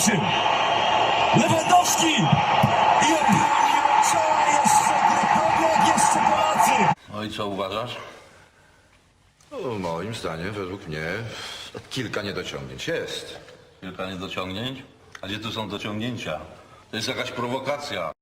ruszył. Lewandowski! I obronił czoła jeszcze Grekowiak, jeszcze Polacy. No i co uważasz? No, moim zdaniem, według mnie, kilka niedociągnięć jest. Kilka niedociągnięć? A gdzie tu są dociągnięcia? To jest jakaś prowokacja.